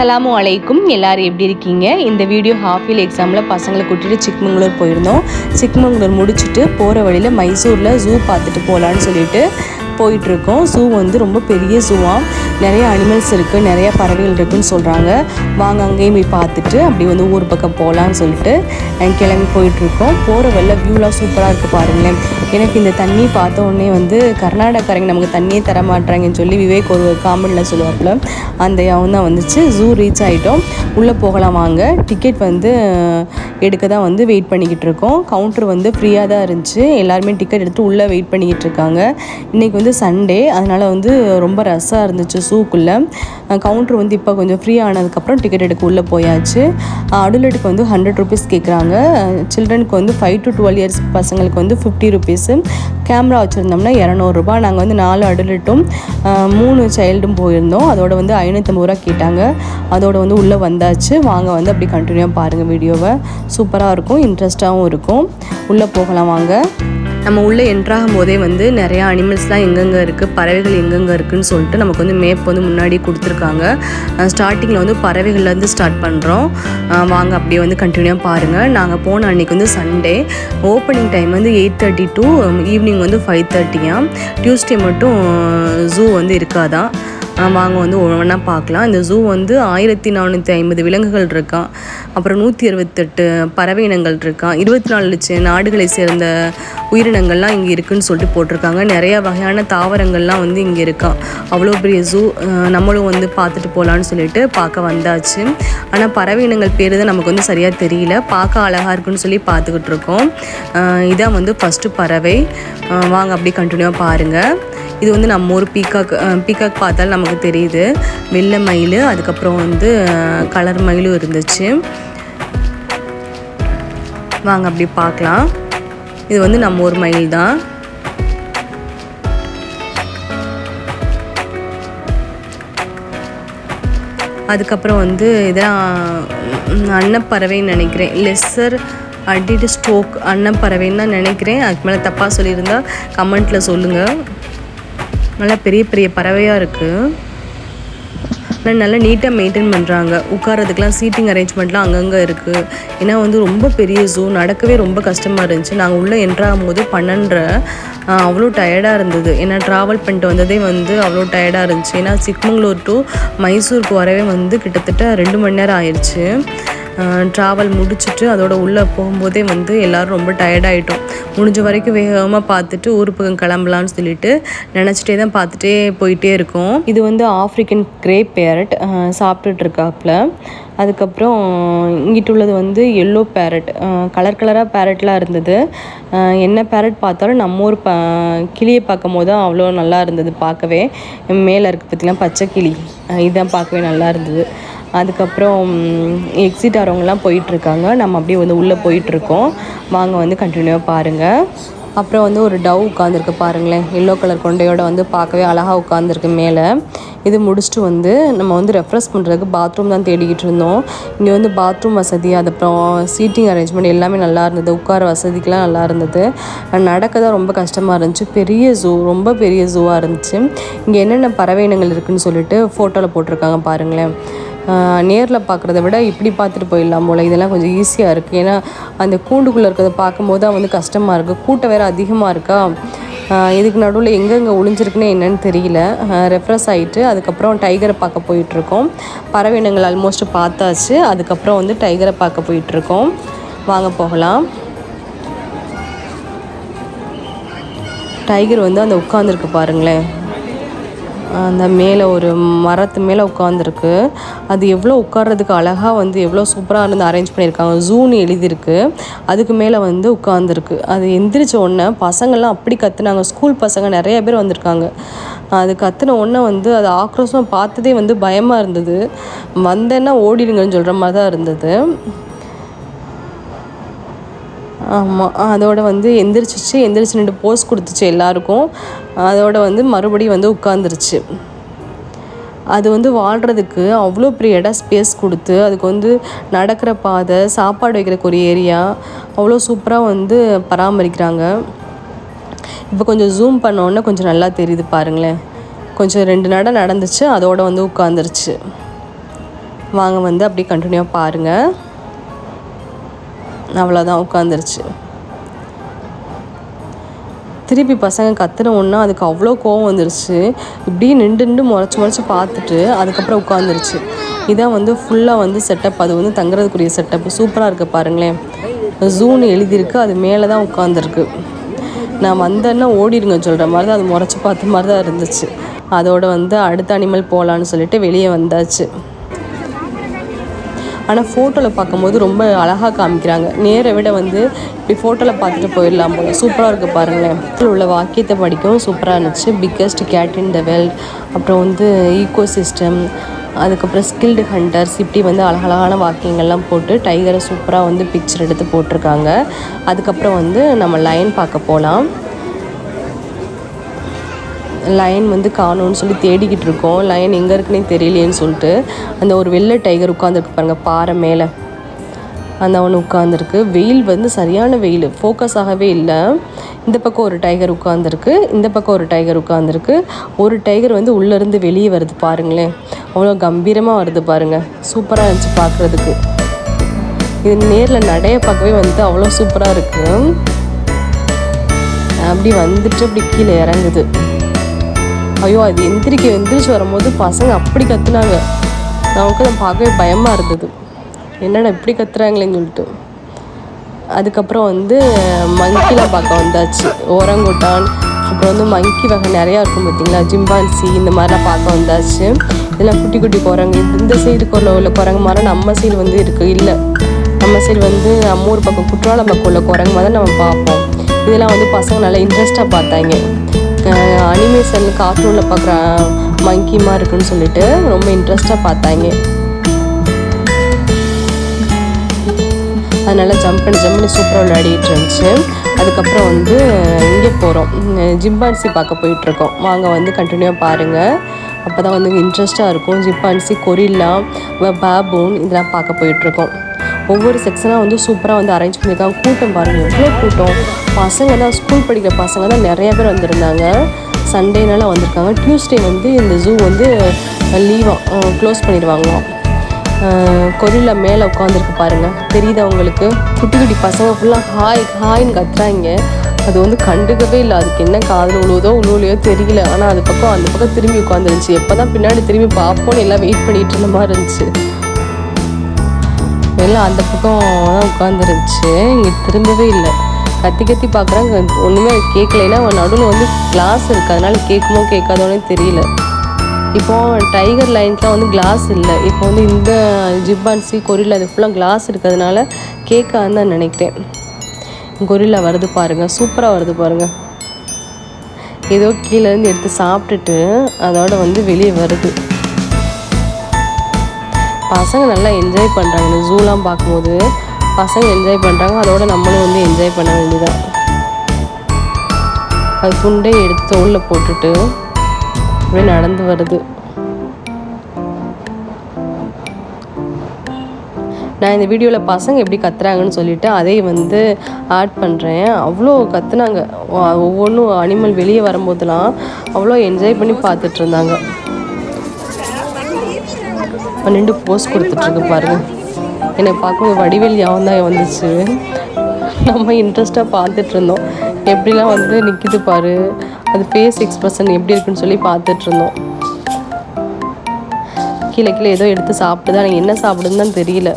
அஸ்ஸலாமு அலைக்கும். எல்லாரும் எப்படி இருக்கீங்க? இந்த வீடியோ ஹாஃப் இயர் எக்ஸாமில் பசங்களை கூட்டிகிட்டு சிக்மங்களூர் போயிருந்தோம். சிக்மங்களூர் முடிச்சுட்டு போகிற வழியில் மைசூரில் ஜூ பார்த்துட்டு போகலான்னு சொல்லிட்டு போயிட்டுருக்கோம் ஜூ வந்து ரொம்ப பெரிய ஜூவாக நிறைய அனிமல்ஸ் இருக்குது நிறைய பறவைகள் இருக்குன்னு சொல்கிறாங்க வாங்க அங்கேயும் போய் பார்த்துட்டு அப்படி வந்து ஊர் பக்கம் போகலான்னு சொல்லிட்டு நாங்கள் கிளம்பி போயிட்டுருக்கோம். போகிற வழியில் வியூலாம் சூப்பராக இருக்குது பாருங்களேன். எனக்கு இந்த தண்ணி பார்த்த உடனே வந்து கர்நாடகாரங்க நமக்கு தண்ணியே தர மாட்டாங்கன்னு சொல்லி விவேக் ஒரு காமெடியில் சொல்லுவாப்புல. அந்த அவன் தான் வந்துச்சு. ஜூ ரீச் ஆகிட்டோம் உள்ளே போகலாம் வாங்க. டிக்கெட் வந்து எடுக்க தான் வந்து வெயிட் பண்ணிக்கிட்டு இருக்கோம் கவுண்டர் வந்து ஃப்ரீயாக தான் இருந்துச்சு. எல்லாருமே டிக்கெட் எடுத்து உள்ளே வெயிட் பண்ணிக்கிட்டு இருக்காங்க இன்றைக்கி வந்து சண்டே அதனால் வந்து ரொம்ப ரஷ்ஷாக இருந்துச்சு. ஸூக்குள்ளே கவுண்டர் வந்து இப்போ கொஞ்சம் ஃப்ரீ ஆனதுக்கப்புறம் டிக்கெட் எடுக்க உள்ளே போயாச்சு. அடுலட்டுக்கு வந்து ஹண்ட்ரட் ருபீஸ் கேட்குறாங்க சில்ட்ரனுக்கு வந்து ஃபைவ் டு டுவெல் இயர்ஸ் பசங்களுக்கு வந்து ஃபிஃப்டி ருபீஸு கேமரா வச்சுருந்தோம்னா இரநூறுபா நாங்கள் வந்து நாலு அடுலட்டும் மூணு சைல்டும் போயிருந்தோம். அதோட வந்து ஐநூற்றம்பது ரூபா கேட்டாங்க. அதோட வந்து உள்ளே வந்தாச்சு. வாங்க வந்து அப்படி கண்டினியூவாக பாருங்கள் வீடியோவை சூப்பராக இருக்கும் இன்ட்ரெஸ்ட்டாகவும் இருக்கும். உள்ளே போகலாம் வாங்க. நம்ம உள்ளே என்ட்ராகும் போதே வந்து நிறையா அனிமல்ஸ்லாம் எங்கெங்கே இருக்குது பறவைகள் எங்கெங்கே இருக்குன்னு சொல்லிட்டு நமக்கு வந்து மேப் வந்து முன்னாடி கொடுத்துருக்காங்க. ஸ்டார்டிங்கில் வந்து பறவைகள்லேருந்து ஸ்டார்ட் பண்ணுறோம் வாங்க அப்படியே வந்து கண்டினியூவாக பாருங்கள் நாங்கள் போன அன்றைக்கி வந்து சண்டே ஓப்பனிங் டைம் வந்து எயிட் தேர்ட்டி டு ஈவினிங் வந்து ஃபைவ் தேர்ட்டியாக டியூஸ்டே மட்டும் ஜூ வந்து இருக்காதான் வாங்க வந்து ஒவ்வொன்றா பார்க்கலாம். இந்த ஜூ வந்து ஆயிரத்தி நானூற்றி ஐம்பது விலங்குகள் இருக்கான் அப்புறம் நூற்றி அறுபத்தெட்டு பறவை இனங்கள் இருக்கான் இருபத்தி நாலு லட்சம் நாடுகளை சேர்ந்த உயிரினங்கள்லாம் இங்கே இருக்குன்னு சொல்லிட்டு போட்டிருக்காங்க. நிறைய வகையான தாவரங்கள்லாம் வந்து இங்கே இருக்கா. அவ்வளோ பெரிய ஜூ நம்மளும் வந்து பார்த்துட்டு போகலான்னு சொல்லிட்டு பார்க்க வந்தாச்சு. ஆனால் பறவை இனங்கள் பேர் தான் நமக்கு வந்து சரியாக தெரியல. பார்க்க அழகாக இருக்குன்னு சொல்லி பார்த்துக்கிட்டு இருக்கோம். இதான் வந்து ஃபஸ்ட்டு பறவை. வாங்க அப்படியே கண்டினியூவாக பாருங்கள் இது வந்து நம்ம ஒரு பீகாக் பீகாக் பார்த்தாலும் நமக்கு தெரியுது. வெள்ளை மயில் அதுக்கப்புறம் வந்து கலர் மயிலும் இருந்துச்சு. வாங்க அப்படி பார்க்கலாம். இது வந்து நம்ம ஒரு மயில் தான். அதுக்கப்புறம் வந்து இதெல்லாம் அன்னப்பறவைன்னு நினைக்கிறேன். லெஸ்ஸர் அடிட்டு ஸ்டோக் அன்னப்பறவைன்னு தான் நினைக்கிறேன். அதுக்கு மேலே தப்பாக சொல்லியிருந்தா கமெண்ட்டில் சொல்லுங்கள் நல்லா பெரிய பெரிய பறவையாக இருக்குது ஆனால் நல்லா நீட்டாக மெயின்டைன் பண்ணுறாங்க உட்காரதுக்கெலாம் சீட்டிங் அரேஞ்ச்மெண்ட்லாம் அங்கங்கே இருக்குது ஏன்னா வந்து ரொம்ப பெரிய ஜூ நடக்கவே ரொம்ப கஷ்டமாக இருந்துச்சு. நாங்கள் உள்ளே என்ட்ராகும் போது பன்னெண்டரை அவ்வளோ டயர்டாக இருந்தது. ஏன்னா ட்ராவல் பண்ணிட்டு வந்ததே வந்து அவ்வளோ டயர்டாக இருந்துச்சு. ஏன்னா சிக்மங்களூர் டு மைசூருக்கு வரவே வந்து கிட்டத்தட்ட ரெண்டு மணி நேரம் ஆயிடுச்சு ட்ராவல் முடிச்சுட்டு அதோட உள்ளே போகும்போதே வந்து எல்லோரும் ரொம்ப டயர்டாயிட்டோம் முடிஞ்ச வரைக்கும் வேகமாக பார்த்துட்டு ஊர் பக்கம் கிளம்பலான்னு சொல்லிட்டு நினச்சிட்டே தான் பார்த்துட்டே போயிட்டே இருக்கோம். இது வந்து ஆஃப்ரிக்கன் கிரே பேரட் சாப்பிட்டுட்டு இருக்காப்புல. அதுக்கப்புறம் இங்கிட்டு உள்ளது வந்து எல்லோ பேரட் கலர் கலராக பேரட்லாம் இருந்தது. என்ன பேரட் பார்த்தாலும் நம்ம ஊர் ப கிளியை பார்க்கும் போது தான் அவ்வளோ நல்லா இருந்தது பார்க்கவே. மேலே இருக்குது பார்த்திங்கன்னா பச்சை கிளி. இதுதான் பார்க்கவே நல்லா இருந்தது. அதுக்கப்புறம் எக்ஸிட் ஆகிறவங்கலாம் போயிட்டுருக்காங்க. நம்ம அப்படியே வந்து உள்ளே போயிட்டுருக்கோம். வாங்க வந்து கண்டினியூவாக பாருங்கள் அப்புறம் வந்து ஒரு டவ் உட்காந்துருக்கு பாருங்களேன். எல்லோ கலர் கொண்டையோட வந்து பார்க்கவே அழகாக உட்காந்துருக்கு மேலே. இது முடிச்சுட்டு வந்து நம்ம வந்து ரெஃப்ரெஷ் பண்ணுறதுக்கு பாத்ரூம் தான் தேடிக்கிட்டு இருந்தோம். இங்கே வந்து பாத்ரூம் வசதி அதுக்கப்புறம் சீட்டிங் அரேஞ்ச்மெண்ட் எல்லாமே நல்லா இருந்தது. உட்கார வசதிக்கெலாம் நல்லா இருந்தது. நடக்க தான் ரொம்ப கஷ்டமாக இருந்துச்சு. பெரிய ஜூ ரொம்ப பெரிய ஜூவாக இருந்துச்சு. இங்கே என்னென்ன பறவை இனங்கள் இருக்குன்னு சொல்லிட்டு ஃபோட்டோவில் போட்டிருக்காங்க பாருங்களேன். நேரில் பார்க்குறத விட இப்படி பார்த்துட்டு போயிடலாம் போல். இதெல்லாம் கொஞ்சம் ஈஸியாக இருக்குது ஏன்னா அந்த கூண்டுக்குள்ளே இருக்கிறத பார்க்கும்போது தான் வந்து கஷ்டமாக இருக்குது கூட்டம் வேறு அதிகமாக இருக்கா? இதுக்கு நடுவில் எங்கெங்கே ஒளிஞ்சிருக்குன்னு என்னன்னு தெரியல. ரெஃப்ரெஷ் ஆகிட்டு அதுக்கப்புறம் டைகரை பார்க்க போயிட்டுருக்கோம். பறவை இனங்கள் ஆல்மோஸ்ட் பார்த்தாச்சு. அதுக்கப்புறம் வந்து டைகரை பார்க்க போயிட்டுருக்கோம். வாங்க போகலாம். டைகர் வந்து அந்த உட்காந்துருக்கு பாருங்களேன். அந்த மேலே ஒரு மரத்து மேலே உட்காந்துருக்கு அது எவ்வளோ உட்கார்றதுக்கு அழகாக வந்து எவ்வளோ சூப்பராக இருந்து அரேஞ்ச் பண்ணியிருக்காங்க. ஜூன்னு எழுதியிருக்கு. அதுக்கு மேலே வந்து உட்காந்துருக்கு அது எந்திரிச்ச உடனே பசங்கள்லாம் அப்படி கத்துனாங்க. ஸ்கூல் பசங்க நிறைய பேர் வந்திருக்காங்க. அது கத்துன உடனே வந்து அது ஆக்ரோஷமாக பார்த்ததே வந்து பயமாக இருந்தது. வந்தேன்னா ஓடிடுங்கன்னு சொல்கிற மாதிரி தான் இருந்தது. ஆமாம் அதோட வந்து எந்திரிச்சிச்சு எந்திரிச்சு நின்று போஸ் கொடுத்துச்சு எல்லாருக்கும். அதோட வந்து மறுபடியும் வந்து உட்காந்துருச்சு அது வந்து வாழ்கிறதுக்கு அவ்வளோ பெரிய இடம் ஸ்பேஸ் கொடுத்து அதுக்கு வந்து நடக்கிற பாதை சாப்பாடு வைக்கிறக்கு ஒரு ஏரியா அவ்வளோ சூப்பராக வந்து பராமரிக்கிறாங்க. இப்போ கொஞ்சம் ஜூம் பண்ணோன்னே கொஞ்சம் நல்லா தெரியுது பாருங்களேன். கொஞ்சம் ரெண்டு நடை நடந்துச்சு அதோடு வந்து உட்காந்துருச்சு வாங்க வந்து அப்படியே கண்டினியூவாக பாருங்கள் அவ்வளோதான் உட்காந்துருச்சு திருப்பி பசங்க கத்துன ஒன்றா அதுக்கு அவ்வளோ கோவம் வந்துருச்சு. இப்படியே நின்று நின்று முறைச்சி முறைச்சி பார்த்துட்டு அதுக்கப்புறம் உட்காந்துருச்சு இதான் வந்து ஃபுல்லாக வந்து செட்டப் அது வந்து தங்குறதுக்குரிய செட்டப் சூப்பராக இருக்குது பாருங்களேன். ஜூன்னு எழுதியிருக்கு. அது மேலே தான் உட்காந்துருக்கு நான் வந்தேன்னா ஓடிடுங்க சொல்கிற மாதிரி தான் அது முறைச்சி பார்த்த மாதிரி தான் இருந்துச்சு. அதோடு வந்து அடுத்த அனிமல் போகலான்னு சொல்லிட்டு வெளியே வந்தாச்சு. ஆனால் ஃபோட்டோவில் பார்க்கும்போது ரொம்ப அழகாக காமிக்கிறாங்க. நேரை விட வந்து இப்படி ஃபோட்டோவில் பார்த்துட்டு போயிடலாம் போல. சூப்பராக இருக்குது பாருங்களேன். உள்ள வாக்கியத்தை படிக்கவும் சூப்பராக இருந்துச்சு. Biggest cat in the world அப்புறம் வந்து ஈகோ சிஸ்டம் அதுக்கப்புறம் ஸ்கில்டு ஹண்டர்ஸ் இப்படி வந்து அழகழகான வாக்கியங்கள்லாம் போட்டு டைகரை சூப்பராக வந்து பிக்சர் எடுத்து போட்டிருக்காங்க. அதுக்கப்புறம் வந்து நம்ம லைன் பார்க்க போகலாம் லயன் வந்து காணோன்னு சொல்லி தேடிக்கிட்டு இருக்கோம். லயன் எங்கே இருக்குன்னே தெரியலையேன்னு சொல்லிட்டு அந்த ஒரு வெள்ளை டைகர் உட்காந்துருக்கு பாருங்க பாறை மேலே. அந்த அவன் உட்காந்துருக்கு வெயில் வந்து சரியான வெயில் ஃபோக்கஸ் ஆகவே இல்லை. இந்த பக்கம் ஒரு டைகர் உட்காந்துருக்கு இந்த பக்கம் ஒரு டைகர் உட்காந்துருக்கு ஒரு டைகர் வந்து உள்ளேருந்து வெளியே வருது பாருங்களேன். அவ்வளோ கம்பீரமாக வருது பாருங்கள் சூப்பராக இருந்துச்சு பார்க்குறதுக்கு. இது நேரில் நடைய பார்க்கவே வந்து அவ்வளோ சூப்பராக இருக்குது அப்படி வந்துட்டு அப்படி கீழே இறங்குது. ஐயோ அது எந்திரிக்க எந்திரிச்சு வரும்போது பசங்க அப்படி கத்துனாங்க. நமக்கு அதை பார்க்கவே பயமாக இருந்தது. என்னடா இப்படி கத்துறாங்களேன்னு சொல்லிட்டு. அதுக்கப்புறம் வந்து மங்கிலாம் பார்க்க வந்தாச்சு. ஓரங்குட்டான் அப்புறம் வந்து மங்கி வகை நிறையா இருக்கும் பார்த்தீங்களா? ஜிம்பான்சி இந்த மாதிரிலாம் பார்க்க வந்தாச்சு. இதெல்லாம் குட்டி குட்டி குரங்கு. இந்த- சைடு உள்ள உள்ள குரங்கு மாதிரி நம்ம சைடு வந்து இருக்குது இல்லை. நம்ம சைடு வந்து நம்ம ஊர் பக்கம் குற்றாலம் பக்கம் உள்ள குரங்கு மாதிரி நம்ம பார்ப்போம். இதெல்லாம் வந்து பசங்க நல்லா இன்ட்ரெஸ்டாக பார்த்தாங்க. அனிமேஷன் கார்ட்டூனில் பார்க்குற மங்கிமாக இருக்குன்னு சொல்லிட்டு ரொம்ப இன்ட்ரெஸ்டாக பார்த்தாங்க. அதனால் ஜம்ப் பண்ணி ஜம்ப் பண்ணி சூப்பராக விளையாடிட்டு இருந்துச்சு. அதுக்கப்புறம் வந்து இங்கே போகிறோம் ஜிம்பான்சி பார்க்க போயிட்டுருக்கோம் வாங்க வந்து கண்டினியூவாக பாருங்கள் அப்போ தான் வந்து இன்ட்ரெஸ்ட்டாக இருக்கும். ஜிம்பான்சி கொரில்லா பாபூன் இதெல்லாம் பார்க்க போயிட்டுருக்கோம் ஒவ்வொரு செக்ஷனாக வந்து சூப்பராக வந்து அரேஞ்ச் பண்ணியிருக்காங்க. கூட்டம் பாருங்கள் எவ்வளோ கூட்டம். பசங்க தான் ஸ்கூல் படிக்கிற பசங்க தான் நிறைய பேர் வந்திருந்தாங்க. சண்டேனால வந்திருக்காங்க. டியூஸ்டே வந்து இந்த ஜூ வந்து லீவாக க்ளோஸ் பண்ணிடுவாங்களாம். கொரில மேலே உட்காந்துருக்கு பாருங்கள் தெரியுது அவங்களுக்கு குட்டி குட்டி பசங்க ஃபுல்லாக ஹாய் ஹாய்னு கத்துறாங்க. அது வந்து கண்டுக்கவே இல்லை. அதுக்கு என்ன காதில் உழுவுதோ உழுவுலையோ தெரியல. ஆனால் அது பக்கம் அந்த பக்கம் திரும்பி உட்காந்துருந்துச்சு எப்போ தான் பின்னாடி திரும்பி பார்ப்போன்னு எல்லாம் வெயிட் பண்ணிட்டு இருந்த மாதிரி இருந்துச்சு. எல்லாம் அந்த பக்கம் தான் உட்காந்துருந்துச்சு இங்கே திரும்பவே இல்லை. கத்தி கத்தி பார்க்குறாங்க. ஒன்றுமே கேட்கலைன்னா நடுவில் வந்து கிளாஸ் இருக்குது அதனால் கேட்குமோ கேட்காதோனே தெரியல. இப்போ டைகர் லைன்ஸ்லாம் வந்து கிளாஸ் இல்லை. இப்போ வந்து இந்த ஜிப்பான்சி கொரில்லா அது ஃபுல்லாக கிளாஸ் இருக்கிறதுனால கேட்கான்னு தான் நினைக்கிறேன். கொரில்லா வருது பாருங்கள் சூப்பராக வருது பாருங்கள் ஏதோ கீழேருந்து எடுத்து சாப்பிட்டுட்டு அதோட வந்து வெளியே வருது. பசங்க நல்லா என்ஜாய் பண்ணுறாங்க இந்த ஜூலாம் பார்க்கும்போது பசங்க என்ஜாய் பண்ணுறாங்க அதோட நம்மளும் வந்து என்ஜாய் பண்ண வேண்டியதான் அது துண்டை எடுத்து தோளில் போட்டுட்டு அப்படியே நடந்து வருது. நான் இந்த வீடியோவில் பசங்க எப்படி கத்துறாங்கன்னு சொல்லிவிட்டு அதை வந்து ஆட் பண்ணுறேன் அவ்வளோ கத்துனாங்க. ஒவ்வொன்றும் அனிமல் வெளியே வரும்போதெல்லாம் அவ்வளோ என்ஜாய் பண்ணி பார்த்துட்டு இருந்தாங்க. பன்னெண்டு போஸ் கொடுத்துட்ருக்கு பாருங்கள் என்னை பார்க்கும்போது வடிவேல் யாவும் தான் வந்துச்சு. நம்ம இன்ட்ரெஸ்ட்டாக பார்த்துட்டு இருந்தோம். எப்படிலாம் வந்து நிற்கிது பாரு அது ஃபேஸ் எக்ஸ்பிரஷன் எப்படி இருக்குன்னு சொல்லி பார்த்துட்டு இருந்தோம். கீழே கீழே ஏதோ எடுத்து சாப்பிடுது ஆனால் என்ன சாப்பிடுதுன்னு தான் தெரியல.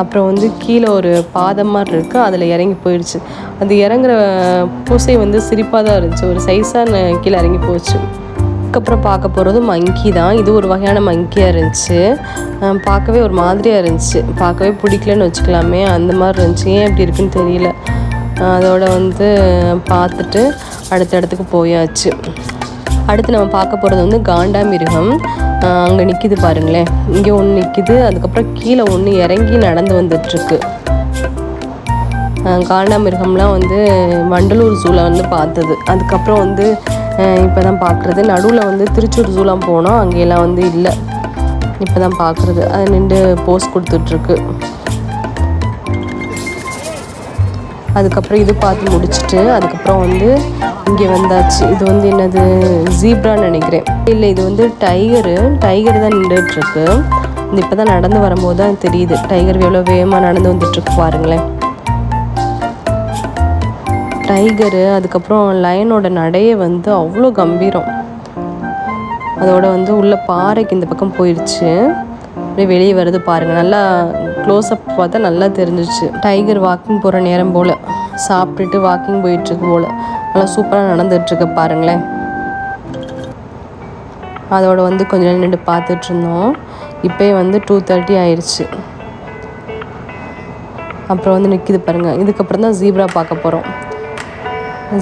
அப்புறம் வந்து கீழே ஒரு பாதம் மாதிரி இருக்குது அதில் இறங்கி போயிடுச்சு. அது இறங்குற பூசை வந்து சிரிப்பாக தான் இருந்துச்சு. ஒரு சைஸான கீழே இறங்கி போச்சு. அதுக்கப்புறம் பார்க்க போகிறது மங்கி தான். இது ஒரு வகையான மங்கியாக இருந்துச்சு. பார்க்கவே ஒரு மாதிரியாக இருந்துச்சு. பார்க்கவே பிடிக்கலன்னு வச்சுக்கலாமே அந்த மாதிரி இருந்துச்சு. ஏன் எப்படி இருக்குன்னு தெரியல. அதோட வந்து பார்த்துட்டு அடுத்த இடத்துக்கு போயாச்சு. அடுத்து நம்ம பார்க்க போகிறது வந்து காண்டா மிருகம் அங்கே நிற்கிது பாருங்களேன். இங்கே ஒன்று நிற்கிது அதுக்கப்புறம் கீழே ஒன்று இறங்கி நடந்து வந்துட்டுருக்கு. காண்டாமிருகம்லாம் வந்து வண்டலூர் ஜூவில் வந்து பார்த்தது. அதுக்கப்புறம் வந்து இப்போ தான் பார்க்குறது நடுவில் வந்து திருச்சூர் ஜூலாம் போனோம். அங்கெல்லாம் வந்து இல்லை. இப்போ தான் பார்க்குறது அது நின்று போஸ் கொடுத்துட்ருக்கு. அதுக்கப்புறம் இது பார்த்து முடிச்சுட்டு அதுக்கப்புறம் வந்து இங்கே வந்தாச்சு. இது வந்து என்னது? ஜீப்ரான்னு நினைக்கிறேன். இல்லை இது வந்து டைகரு. டைகர் தான் நின்றுட்டுருக்கு இப்போ தான் நடந்து வரும்போது தான் தெரியுது. டைகர் எவ்வளோ வேகமாக நடந்து வந்துட்டுருக்கு பாருங்களேன். டைகரு அதுக்கப்புறம் லயனோட நடையை வந்து அவ்வளோ கம்பீரம். அதோட வந்து உள்ள பாறைக்கு இந்த பக்கம் போயிடுச்சு அப்படியே வெளியே வருது பாருங்கள் நல்லா க்ளோஸ்அப் பார்த்தா நல்லா தெரிஞ்சிச்சு. டைகர் வாக்கிங் போகிற நேரம் போல். சாப்பிட்டுட்டு வாக்கிங் போயிட்டுருக்கு போல். நல்லா சூப்பராக நடந்துகிட்ருக்கு பாருங்களேன். அதோட வந்து கொஞ்ச நேரம் நின்று பார்த்துட்ருந்தோம் இப்போயே வந்து டூ தேர்ட்டி ஆயிடுச்சு அப்புறம் வந்து நிற்கிது பாருங்கள் இதுக்கப்புறம் தான் ஜீப்ரா பார்க்க போகிறோம்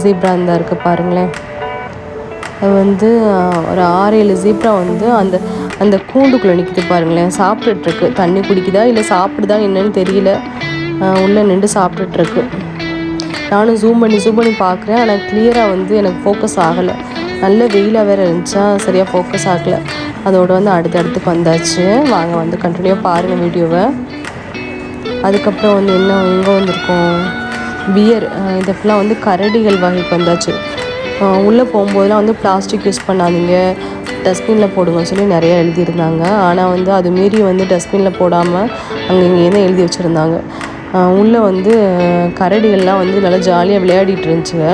ஜீப்ரா இருந்தா இருக்குது பாருங்களேன். அது வந்து ஒரு ஆறு ஏழு ஜீப்ரா வந்து அந்த அந்த கூண்டுக்குள்ளே நிற்கிது பாருங்களேன். சாப்பிட்டுட்ருக்கு. தண்ணி குடிக்குதா இல்லை சாப்பிடுதா என்னன்னு தெரியல. உள்ளே நின்று சாப்பிட்டுட்ருக்கு. நானும் ஜூம் பண்ணி ஜூம் பண்ணி பார்க்குறேன் ஆனால் கிளியராக வந்து எனக்கு ஃபோக்கஸ் ஆகலை. நல்ல வெயிலாக வேறு இருந்துச்சா? சரியாக ஃபோக்கஸ் ஆகலை. அதோடு வந்து அடுத்தடுத்துக்கு வந்தாச்சு. வாங்க வந்து கண்டினியூவாக பாருங்கள் வீடியோவை அதுக்கப்புறம் வந்து என்ன எங்கே வந்திருக்கோம்? பியர் இதை ஃபுல்லாக வந்து கரடிகள் வகைக்கு வந்தாச்சு. உள்ளே போகும்போதெல்லாம் வந்து பிளாஸ்டிக் யூஸ் பண்ணாதீங்க. டஸ்ட்பினில் போடுவோம் சொல்லி நிறைய எழுதியிருந்தாங்க. ஆனால் வந்து அது மீறி வந்து டஸ்ட்பினில் போடாமல் அங்கே இங்கே தான் எழுதி வச்சுருந்தாங்க. உள்ளே வந்து கரடிகள்லாம் வந்து நல்லா ஜாலியாக விளையாடிட்டு இருந்துச்சுங்க.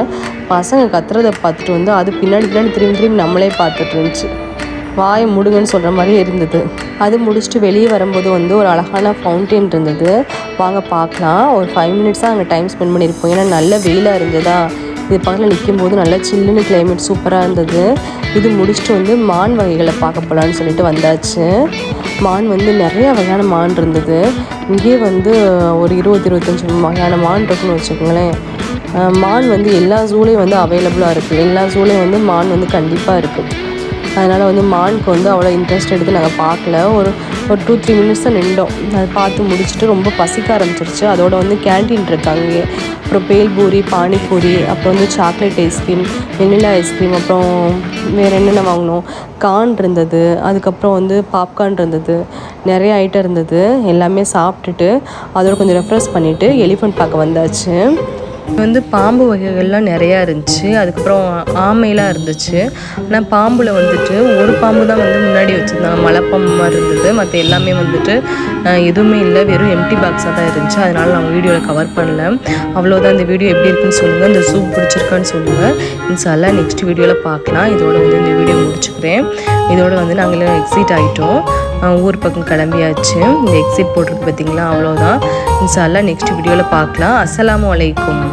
பசங்க கத்துறதை பார்த்துட்டு வந்து அது பின்னாடி பின்னாடி திரும்பி திரும்பி நம்மளே பார்த்துட்டு இருந்துச்சு. வாயை முடுங்கன்னு சொல்கிற மாதிரி இருந்தது. அது முடிச்சுட்டு வெளியே வரும்போது வந்து ஒரு அழகான ஃபவுண்டெயின் இருந்தது. வாங்க பார்க்கலாம். ஒரு ஃபைவ் மினிட்ஸாக அங்கே டைம் ஸ்பெண்ட் பண்ணியிருப்போம். ஏன்னா நல்ல வெயிலாக இருந்ததா? இது பக்கத்தில் நிற்கும் போது நல்லா சில்லுன்னு கிளைமேட் சூப்பராக இருந்தது. இது முடிச்சுட்டு வந்து மான் வகைகளை பார்க்க போகலான்னு சொல்லிட்டு வந்தாச்சு. மான் வந்து நிறைய வகையான மான் இருந்தது. இங்கேயே வந்து ஒரு இருபது இருபத்தஞ்சி வகையான மான் இருக்குன்னு வச்சுக்கோங்களேன். மான் வந்து எல்லா ஜூலையும் வந்து அவைலபிளாக இருக்குது எல்லா ஜூலையும் வந்து மான் வந்து கண்டிப்பாக இருக்குது அதனால் வந்து மானுக்கு வந்து அவ்வளோ இன்ட்ரெஸ்ட் எடுத்து நாங்கள் பார்க்கல. ஒரு ஒரு டூ த்ரீ மினிட்ஸ் தான் நின்றோம். அதை பார்த்து முடிச்சுட்டு ரொம்ப பசிக்க ஆரம்பிச்சிருச்சு. அதோட வந்து கேன்டீன் இருக்கு அங்கேயே அப்புறம் பேல்பூரி பானிபூரி அப்புறம் வந்து சாக்லேட் ஐஸ்கிரீம் வெனிலா ஐஸ்கிரீம் அப்புறம் வேறு என்னென்ன வாங்கினோம்? கார்ன் இருந்தது. அதுக்கப்புறம் வந்து பாப்கார்ன் இருந்தது. நிறைய ஐட்டம் இருந்தது. எல்லாமே சாப்பிட்டுட்டு அதோட கொஞ்சம் ரெஃப்ரெஷ் பண்ணிவிட்டு எலிஃபண்ட் பார்க்க வந்தாச்சு. வந்து பாம்பு வகைகள்லாம் நிறையா இருந்துச்சு. அதுக்கப்புறம் ஆமைலாம் இருந்துச்சு. ஆனால் பாம்பில் வந்துட்டு ஒரு பாம்பு தான் வந்து முன்னாடி வச்சுருந்தாங்க. மலைப்பாம்பு மாதிரி இருந்தது. மற்ற எல்லாமே வந்துட்டு எதுவுமே இல்லை. வெறும் எம்டி பாக்ஸாக தான் இருந்துச்சு. அதனால் நான் வீடியோவில் கவர் பண்ணல. அவ்வளோதான் இந்த வீடியோ எப்படி இருக்குன்னு சொல்லுங்கள் இந்த சூப் பிடிச்சிருக்கான்னு சொல்லுங்கள் இன்ஷால்லா நெக்ஸ்ட் வீடியோவில் பார்க்கலாம். இதோட வந்து இந்த வீடியோ முடிச்சுக்கிறேன். இதோட வந்து நாங்கள் எக்ஸிட் ஆகிட்டோம் ஊர் பக்கம் கிளம்பியாச்சு. இந்த எக்ஸிட் போட்டிருக்கு பார்த்தீங்களா? அவ்வளோதான் இன்ஷால்லா நெக்ஸ்ட் வீடியோவில் பார்க்கலாம். அஸ்ஸலாமு வலைக்கும்